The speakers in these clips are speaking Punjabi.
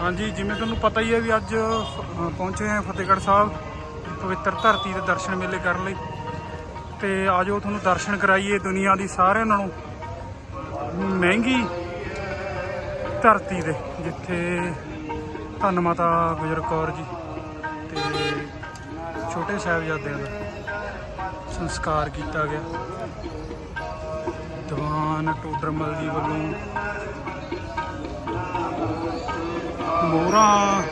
ਹਾਂਜੀ, ਜਿਵੇਂ ਤੁਹਾਨੂੰ ਪਤਾ ਹੀ ਹੈ ਵੀ ਅੱਜ ਪਹੁੰਚੇ ਹਾਂ ਫਤਿਹਗੜ੍ਹ ਸਾਹਿਬ, ਪਵਿੱਤਰ ਧਰਤੀ ਦੇ ਦਰਸ਼ਨ ਮੇਲੇ ਕਰਨ ਲਈ। ਤੇ ਆਜੋ ਤੁਹਾਨੂੰ ਦਰਸ਼ਨ ਕਰਾਈਏ ਦੁਨੀਆ ਦੀ ਸਾਰਿਆਂ ਨਾਲੋਂ ਮਹਿੰਗੀ ਧਰਤੀ ਦੇ ਜਿੱਥੇ ਧੰਨ ਮਾਤਾ ਗੁਜਰ ਕੌਰ ਜੀ ਤੇ ਛੋਟੇ ਸਾਹਿਬਜ਼ਾਦਿਆਂ ਦਾ ਸੰਸਕਾਰ ਕੀਤਾ ਗਿਆ। ਦੀਵਾਨ ਟੋਡਰਮਲ ਜੀ ਵੱਲੋਂ ਮੋਹਰਾਂ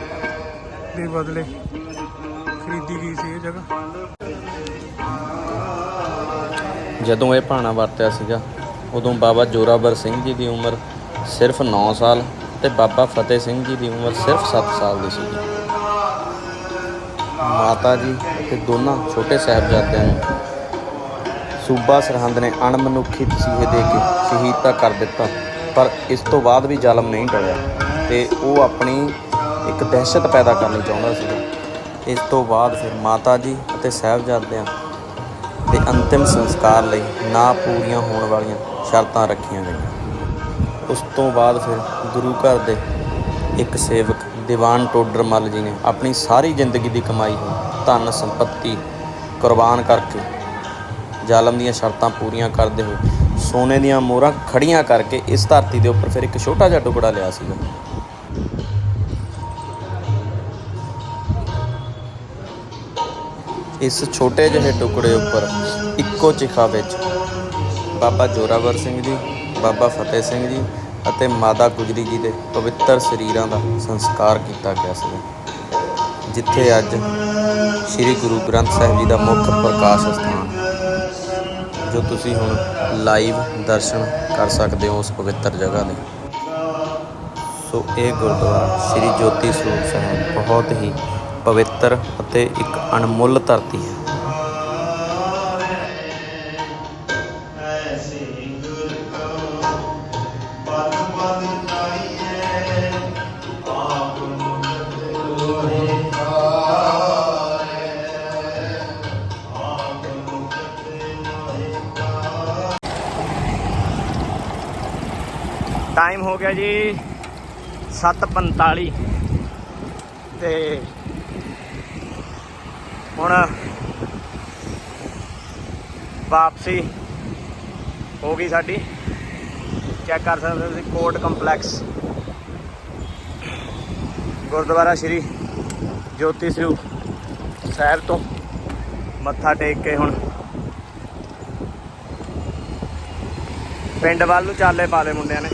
ਦੇ ਬਦਲੇ ਖਰੀਦੀ ਗਈ ਸੀ ਇਹ ਜਗ੍ਹਾ। ਜਦੋਂ ਇਹ ਭਾਣਾ ਵਰਤਿਆ ਸੀਗਾ, ਉਦੋਂ ਬਾਬਾ ਜੋਰਾਵਰ ਸਿੰਘ ਜੀ ਦੀ ਉਮਰ ਸਿਰਫ 9 ਸਾਲ ਤੇ ਬਾਬਾ ਫਤਿਹ ਸਿੰਘ ਜੀ ਦੀ ਉਮਰ ਸਿਰਫ 7 ਸਾਲ ਦੀ ਸੀ ਮਾਤਾ ਜੀ ਤੇ ਦੋਨਾਂ ਛੋਟੇ ਸਾਹਿਬਜ਼ਾਦਿਆਂ ਨੂੰ ਸੂਬਾ ਸਰਹੰਦ ਨੇ ਅਣਮਨੁੱਖੀ ਤਸੀਹੇ ਦੇ ਕੇ ਸ਼ਹੀਦ ਤਾਂ ਕਰ ਦਿੱਤਾ, ਪਰ ਇਸ ਤੋਂ ਬਾਅਦ ਵੀ ਜ਼ਾਲਮ ਨਹੀਂ ਟਲਿਆ। ਤੇ ਉਹ ਆਪਣੀ ਇੱਕ ਦਹਿਸ਼ਤ ਪੈਦਾ ਕਰਨੀ ਚਾਹੁੰਦਾ ਸੀਗਾ ਇਸ ਤੋਂ ਬਾਅਦ ਫਿਰ ਮਾਤਾ ਜੀ ਅਤੇ ਸਾਹਿਬਜ਼ਾਦਿਆਂ ਦੇ ਅੰਤਿਮ ਸੰਸਕਾਰ ਲਈ ਨਾ ਪੂਰੀਆਂ ਹੋਣ ਵਾਲੀਆਂ ਸ਼ਰਤਾਂ ਰੱਖੀਆਂ ਗਈਆਂ। ਉਸ ਤੋਂ ਬਾਅਦ ਫਿਰ ਗੁਰੂ ਘਰ ਦੇ ਇੱਕ ਸੇਵਕ ਦੀਵਾਨ ਟੋਡਰ ਮੱਲ ਜੀ ਨੇ ਆਪਣੀ ਸਾਰੀ ਜ਼ਿੰਦਗੀ ਦੀ ਕਮਾਈ ਹੋਈ ਧਨ ਸੰਪਤੀ ਕੁਰਬਾਨ ਕਰਕੇ ਜ਼ਾਲਮ ਦੀਆਂ ਸ਼ਰਤਾਂ ਪੂਰੀਆਂ ਕਰਦੇ ਹੋਏ ਸੋਨੇ ਦੀਆਂ ਮੋਹਰਾਂ ਖੜੀਆਂ ਕਰਕੇ ਇਸ ਧਰਤੀ ਦੇ ਉੱਪਰ ਫਿਰ ਇੱਕ ਛੋਟਾ ਜਿਹਾ ਟੁਕੜਾ ਲਿਆ ਸੀਗਾ। ਇਸ ਛੋਟੇ ਜਿਹੇ ਟੁਕੜੇ ਉੱਪਰ ਇੱਕੋ ਚਿਖਾ ਵਿੱਚ ਬਾਬਾ ਜੋਰਾਵਰ ਸਿੰਘ ਜੀ, ਬਾਬਾ ਫਤਿਹ ਸਿੰਘ ਜੀ ਅਤੇ ਮਾਤਾ ਗੁਜਰੀ ਜੀ ਦੇ ਪਵਿੱਤਰ ਸਰੀਰਾਂ ਦਾ ਸੰਸਕਾਰ ਕੀਤਾ ਗਿਆ ਸੀ। ਜਿੱਥੇ ਅੱਜ ਸ੍ਰੀ ਗੁਰੂ ਗ੍ਰੰਥ ਸਾਹਿਬ ਜੀ ਦਾ ਮੁੱਖ ਪ੍ਰਕਾਸ਼ ਸਥਾਨ ਜੋ ਤੁਸੀਂ ਹੁਣ ਲਾਈਵ ਦਰਸ਼ਨ ਕਰ ਸਕਦੇ ਹੋ ਉਸ ਪਵਿੱਤਰ ਜਗ੍ਹਾ ਦੇ ਸੋ ਇਹ ਗੁਰਦੁਆਰਾ ਸ੍ਰੀ ਜੋਤੀ ਸਰੂਪ ਸਾਹਿਬ ਬਹੁਤ ਹੀ ਪਵਿੱਤਰ ਅਤੇ ਇੱਕ ਅਣਮੁੱਲ ਧਰਤੀ ਹੈ। ਟਾਈਮ ਹੋ ਗਿਆ ਜੀ 7:45 ਤੇ ਹੁਣ ਵਾਪਸੀ ਹੋ ਗਈ ਸਾਡੀ। ਚੈੱਕ ਕਰ ਸਕਦੇ ਤੁਸੀਂ, ਕੋਰਟ ਕੰਪਲੈਕਸ। ਗੁਰਦੁਆਰਾ ਸ਼੍ਰੀ ਜੋਤੀ ਸਰੂਪ ਸਾਹਿਬ ਤੋਂ ਮੱਥਾ ਟੇਕ ਕੇ ਹੁਣ ਪਿੰਡ ਵੱਲ ਨੂੰ ਚਾਲੇ ਪਾ ਲਏ ਮੁੰਡਿਆਂ ਨੇ।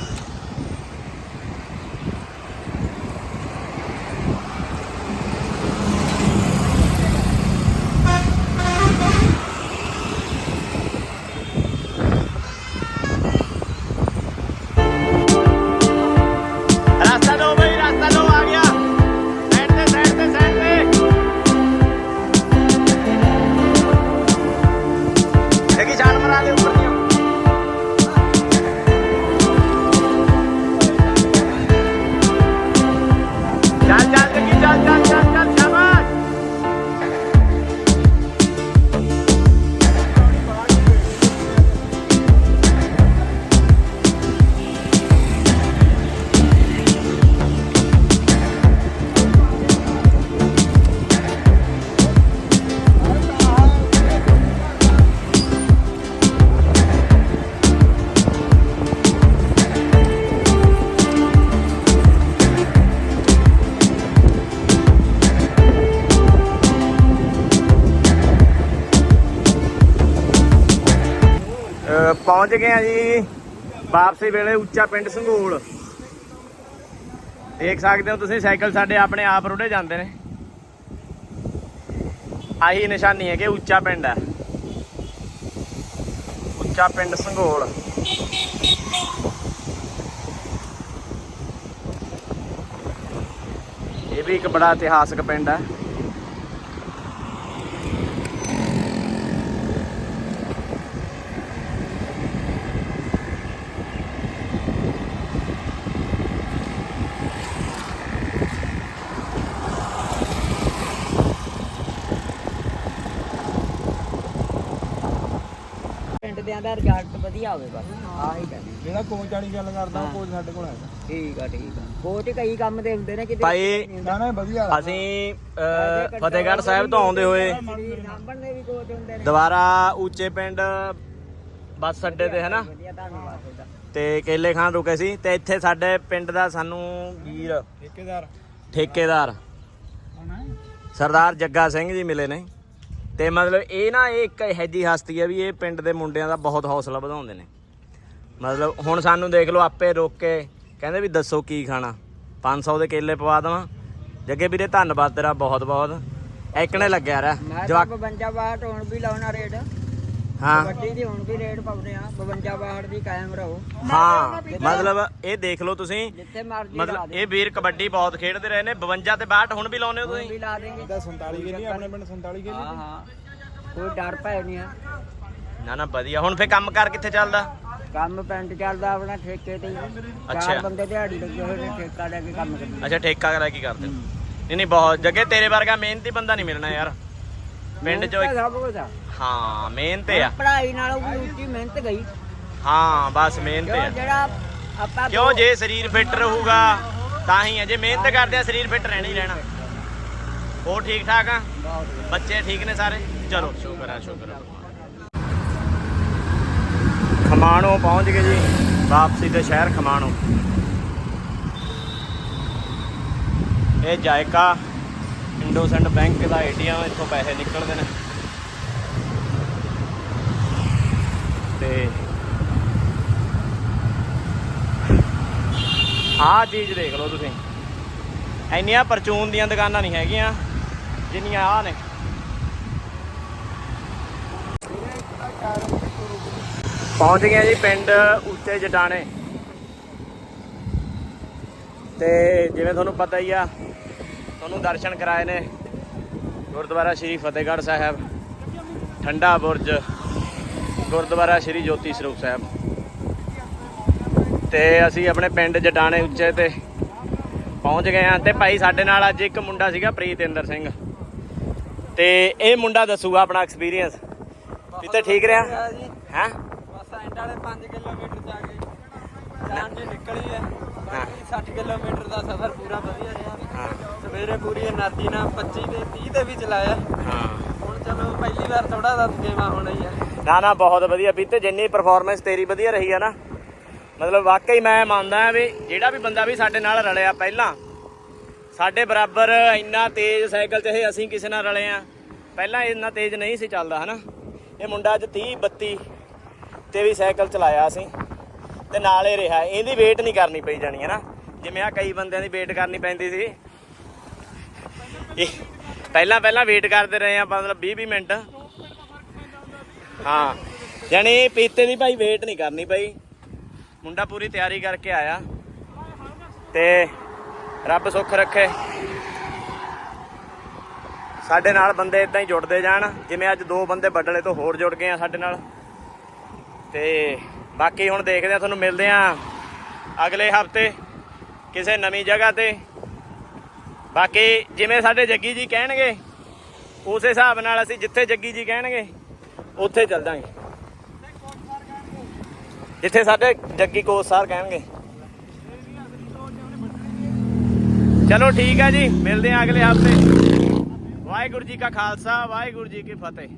ਪਹੁੰਚ ਗਏ ਆ ਜੀ। ਵਾਪਸੀ ਵੇਲੇ ਉੱਚਾ ਪਿੰਡ ਸੰਘੂਲ ਦੇਖ ਸਕਦੇ ਹੋ ਤੁਸੀਂ, ਸਾਈਕਲ ਸਾਡੇ ਆਪਣੇ ਆਪ ਰੁੜੇ ਜਾਂਦੇ ਨੇ। ਆਹੀ ਨਿਸ਼ਾਨੀ ਹੈ ਕਿ ਉੱਚਾ ਪਿੰਡ ਹੈ। ਉੱਚਾ ਪਿੰਡ ਸੰਘੋਲ ਇਹ ਵੀ ਇੱਕ ਬੜਾ ਇਤਿਹਾਸਕ ਪਿੰਡ ਹੈ। ਪਿੰਡ ਦਿਆਂ ਦਾ ਰਿਜ਼ਲਟ ਵਧੀਆ ਹੋਵੇ ਬਸ ਆਹ ਹੀ ਕਹਿੰਦੇ ਜਿਹੜਾ ਕੋਚ ਵਾਲੀ ਗੱਲ ਕਰਦਾ ਉਹ ਕੋਚ ਸਾਡੇ ਕੋਲ ਹੈਗਾ। ਠੀਕ ਆ ਠੀਕ ਆ। ਕੋਚ ਕਈ ਕੰਮ ਦੇ ਹੁੰਦੇ ਨੇ ਕਿਤੇ। ਭਾਈ ਨਾ ਨਾ ਵਧੀਆ। ਅਸੀਂ ਅਹ, ਫਤਿਹਗੜ੍ਹ ਸਾਹਿਬ ਤੋਂ ਆਉਂਦੇ ਹੋਏ ਸਰੀਰ ਸਾਂਭਣ ਦੇ ਵੀ ਕੋਚ ਹੁੰਦੇ ਨੇ। ਦੁਬਾਰਾ ਉੱਚੇ ਪਿੰਡ ਬੱਸ ਅੱਡੇ ਤੇ ਹੈ ਨਾ ਵਧੀਆ ਧੰਨਵਾਦ ਤੁਹਾਡਾ। ਤੇ ਕੇਲੇ ਖਾਨ ਰੁਕੇ ਸੀ ਤੇ ਇੱਥੇ ਸਾਡੇ ਪਿੰਡ ਦਾ ਸਾਨੂੰ ਵੀਰ ਠੇਕੇਦਾਰ। ਠੇਕੇਦਾਰ। ਸਰਦਾਰ ਜੱਗਾ ਸਿੰਘ ਜੀ ਮਿਲੇ ਨੇ। ਤੇ ਮਤਲਬ ਇਹ ਨਾ ਇਹ ਇੱਕ ਇਹੋ ਜਿਹੀ ਹਸਤੀ ਹੈ ਵੀ ਇਹ ਪਿੰਡ ਦੇ ਮੁੰਡਿਆਂ ਦਾ ਬਹੁਤ ਹੌਸਲਾ ਵਧਾਉਂਦੇ ਨੇ। ਮਤਲਬ ਹੁਣ ਸਾਨੂੰ ਦੇਖ ਲਓ ਆਪੇ ਰੋਕ ਕੇ ਕਹਿੰਦੇ ਵੀ ਦੱਸੋ ਕੀ ਖਾਣਾ। 500 ਦੇ ਕੇਲੇ ਪਵਾ ਦੇਵਾਂ। ਜੱਗੇ ਵੀਰੇ ਧੰਨਵਾਦ ਤੇਰਾ ਬਹੁਤ ਬਹੁਤ ਐਕਣੇ ਲੱਗਿਆ ਰਿਹਾ। ਜਵਾਕ 52 ਬਾਹਠ ਹੁਣ ਵੀ ਲਾਉਣਾ ਰੇਟ। ਹਾਂ। ਵੱਡੀ ਦੀ ਹੁਣ ਵੀ ਰੇਟ ਪਾਉਂਦੇ ਆ 52 ਬਾਹਠ ਦੀ ਕਾਇਮ ਰਹੋ। ਹਾਂ ਮਤਲਬ ਇਹ ਦੇਖ ਲਓ ਤੁਸੀਂ ਜਿੱਥੇ ਮਰਜ਼ੀ ਲਾ ਮਤਲਬ ਦੇ ਇਹ ਵੀਰ ਕਬੱਡੀ ਬਹੁਤ ਖੇਡਦੇ ਰਹੇ ਨੇ 52 ਤੇ 62 ਹੁਣ ਵੀ ਲਾਉਨੇ ਹੋ ਤੁਸੀਂ? ਵੀ ਲਾ ਦੇਂਗੇ 47 ਕੇ ਨਹੀਂ ਆਪਣੇ ਪਿੰਡ 47 ਕੇ ਹਾਂ ਹਾਂ। ਕੋਈ ਡਰ ਭੈ ਨਹੀਂ ਆ। ਨਾ ਨਾ ਵਧੀਆ। ਹੁਣ ਫੇ ਕੰਮ ਕਰ ਕਿੱਥੇ ਚੱਲਦਾ? ਕੰਮ ਪਿੰਡ ਚੱਲਦਾ ਆਪਣਾ ਠੇਕੇ ਤੇ ਹੀ। ਅੱਛਾ। ਚਾਰ ਬੰਦੇ ਦਿਹਾੜੀ ਲੱਗੇ ਹੋਏ ਨੇ ਠੇਕਾ ਲੈ ਕੇ ਕੰਮ ਕਰਦੇ। ਅੱਛਾ ਠੇਕਾ ਲੈ ਕੀ ਕਰਦੇ। ਹੋ ਨਹੀਂ ਨਹੀਂ ਬਹੁਤ ਜੱਗੇ ਤੇਰੇ ਵਰਗਾ ਮਿਹਨਤੀ ਬੰਦਾ ਨਹੀਂ ਮਿਲਣਾ ਯਾਰ। ਪਿੰਡ ਚੋਂ ਇੱਕ- ਸਭ ਕੁਝ ਆ। ਹਾਂ ਮਿਹਨਤ ਆ। ਪੜ੍ਹਾਈ ਨਾਲੋਂ ਵੀ ਉੱਚੀ ਮਿਹਨਤ ਗਈ। ਹਾਂ ਬਸ ਮਿਹਨਤ ਕਿਉਂ ਆ। ਜਿਹੜਾ ਆਪਾਂ ਕਿਉਂ ਜੇ ਸਰੀਰ ਫਿੱਟ ਰਹੂਗਾ ਤਾਂ ਹੀ ਹੈ ਜੇ ਮਿਹਨਤ ਕਰਦੇ ਆ ਸਰੀਰ ਫਿੱਟ ਰਹਿਣਾ ਹੀ ਰਹਿਣਾ। ਹੋਰ ਠੀਕ ਠਾਕ ਆ? ਬੱਚੇ ਠੀਕ ਨੇ ਸਾਰੇ? ਚਲੋ ਸ਼ੁਕਰ ਆ ਸ਼ੁਕਰ ਆ। ਖਮਾਣੋ ਪਹੁੰਚ ਗਏ ਜੀ ਵਾਪਸੀ ਤੇ ਸ਼ਹਿਰ ਖਮਾਣੋ। ਇਹ ਜਾਇਕਾ ਇੰਡੋਸੈਂਡ ਬੈਂਕ ਦਾ ਏਟੀਐਮ ਇੱਥੋਂ ਪੈਸੇ ਨਿਕਲਦੇ ਨੇ। ਤੇ ਆਹ ਚੀਜ਼ ਦੇਖ ਲਓ ਤੁਸੀਂ। ਇੰਨੀਆਂ ਪਰਚੂਨ ਦੀਆਂ ਦੁਕਾਨਾਂ ਨਹੀਂ ਹੈਗੀਆਂ, ਜਿੰਨੀਆਂ ਆਹ ਨੇ। ਪਹੁੰਚ ਗਏ ਜੀ ਪਿੰਡ ਉੱਚੇ ਜਟਾਣੇ। ਤੇ ਜਿਵੇਂ ਤੁਹਾਨੂੰ ਪਤਾ ਹੀ ਆ, ਤੁਹਾਨੂੰ ਦਰਸ਼ਨ ਕਰਾਏ ਨੇ ਗੁਰਦੁਆਰਾ ਸ਼੍ਰੀ ਫਤਿਹਗੜ੍ਹ ਸਾਹਿਬ, ਠੰਡਾ ਬੁਰਜ। ਗੁਰਦੁਆਰਾ ਸ਼੍ਰੀ ਜੋਤੀ ਸਰੂਪ ਸਾਹਿਬ। ਤੇ ਅਸੀਂ ਆਪਣੇ ਪਿੰਡ ਜਟਾਣੇ ਉੱਚੇ ਤੇ ਪਹੁੰਚ ਗਏ ਆ ਤੇ ਭਾਈ ਸਾਡੇ ਨਾਲ ਅੱਜ ਇੱਕ ਮੁੰਡਾ ਸੀਗਾ ਪ੍ਰੀਤਿੰਦਰ ਸਿੰਘ। ਤੇ ਇਹ ਮੁੰਡਾ ਦੱਸੂਗਾ ਆਪਣਾ ਐਕਸਪੀਰੀਅੰਸ ਕਿਤੇ ਠੀਕ ਰਿਹਾ? ਹੈ? ਬਸ ਐਂਡ ਵਾਲੇ 5 ਕਿਲੋਮੀਟਰ ਚ ਆ ਜਾਨ ਜੀ ਨਿਕਲੀ ਹੈ। ਬਾਕੀ 60 ਕਿਲੋਮੀਟਰ ਦਾ ਸਫ਼ਰ ਪੂਰਾ ਵਧੀਆ ਰਿਹਾ। ਸਵੇਰੇ ਪੂਰੀ એનર્ਜੀ ਨਾਲ 25 ਤੇ 30 ਤੇ ਵੀ ਚਲਾਇਆ। ਹਾਂ। ਹੁਣ ਚਲੋ ਪਹਿਲੀ ਵਾਰ ਥੋੜਾ ਦਾ ਥਕੇਵਾ ਹੋਣਾ ਹੀ ਹੈ। ਨਾ ਨਾ, ਬਹੁਤ ਵਧੀਆ ਬੀਤੇ, ਜਿੰਨੀ ਪਰਫਾਰਮੈਂਸ ਤੇਰੀ ਵਧੀਆ ਰਹੀ ਆ ਨਾ। ਮਤਲਬ ਵਾਕਈ ਮੈਂ ਮੰਨਦਾ ਹਾਂ ਵੀ ਜਿਹੜਾ ਵੀ ਬੰਦਾ ਵੀ ਸਾਡੇ ਨਾਲ ਰਲਿਆ ਪਹਿਲਾਂ, ਸਾਡੇ ਬਰਾਬਰ ਇੰਨਾ ਤੇਜ਼ ਸਾਈਕਲ 'ਚ ਇਹ ਅਸੀਂ ਕਿਸੇ ਨਾਲ ਰਲੇ ਆ। ਪਹਿਲਾਂ ਇੰਨਾ ਤੇਜ਼ ਨਹੀਂ ਸੀ ਚੱਲਦਾ, ਹਨਾ? ਇਹ ਮੁੰਡਾ ਅੱਜ 30 32 ਤੇ ਵੀ ਸਾਈਕਲ ਚਲਾਇਆ ਅਸੀਂ ਤੇ ਨਾਲ ਹੀ ਰਿਹਾ। ਇਹਦੀ ਵੇਟ ਨਹੀਂ ਕਰਨੀ ਪਈ ਜਾਣੀ ਹੈ ਨਾ ਜਿਵੇਂ ਆ ਕਈ ਬੰਦਿਆਂ ਦੀ ਵੇਟ ਕਰਨੀ ਪੈਂਦੀ ਸੀ। ਇਹ ਪਹਿਲਾਂ ਪਹਿਲਾਂ ਵੇਟ ਕਰਦੇ ਰਹੇ ਆ, ਮਤਲਬ 20 20 ਮਿੰਟ। ਹਾਂ। ਯਾਨੀ ਪੀਤੇ ਦੀ ਭਾਈ ਵੇਟ ਨਹੀਂ ਕਰਨੀ ਪਈ ਮੁੰਡਾ ਪੂਰੀ ਤਿਆਰੀ ਕਰਕੇ ਆਇਆ। ਤੇ ਰੱਬ ਸੁੱਖ ਰੱਖੇ। ਸਾਡੇ ਨਾਲ ਬੰਦੇ ਇਦਾਂ ਹੀ ਜੁੜਦੇ ਜਾਣ। ਜਿਵੇਂ ਅੱਜ ਦੋ ਬੰਦੇ ਬੱਡਲੇ ਤੋਂ ਹੋਰ ਜੁੜ ਗਏ ਆ ਸਾਡੇ ਨਾਲ। ਤੇ ਬਾਕੀ ਹੁਣ ਦੇਖਦੇ ਆ, ਤੁਹਾਨੂੰ ਮਿਲਦੇ ਆ ਅਗਲੇ ਹਫ਼ਤੇ ਕਿਸੇ ਨਵੀਂ ਜਗ੍ਹਾ ਤੇ। ਬਾਕੀ ਜਿਵੇਂ ਸਾਡੇ ਜੱਗੀ ਜੀ ਕਹਿਣਗੇ, ਉਸ ਹਿਸਾਬ ਨਾਲ ਅਸੀਂ ਜਿੱਥੇ ਜੱਗੀ ਜੀ ਕਹਿਣਗੇ ਉੱਥੇ ਚੱਲ ਜਾਾਂਗੇ। ਜਿੱਥੇ ਸਾਡੇ ਜੱਗੀ ਕੋਚ ਸਾਹਿਬ ਕਹਿਣਗੇ। ਚਲੋ ਠੀਕ ਹੈ ਜੀ, ਮਿਲਦੇ ਹਾਂ ਅਗਲੇ ਹਫ਼ਤੇ। ਵਾਹਿਗੁਰੂ ਜੀ ਕਾ ਖਾਲਸਾ, ਵਾਹਿਗੁਰੂ ਜੀ ਕੀ ਫਤਿਹ।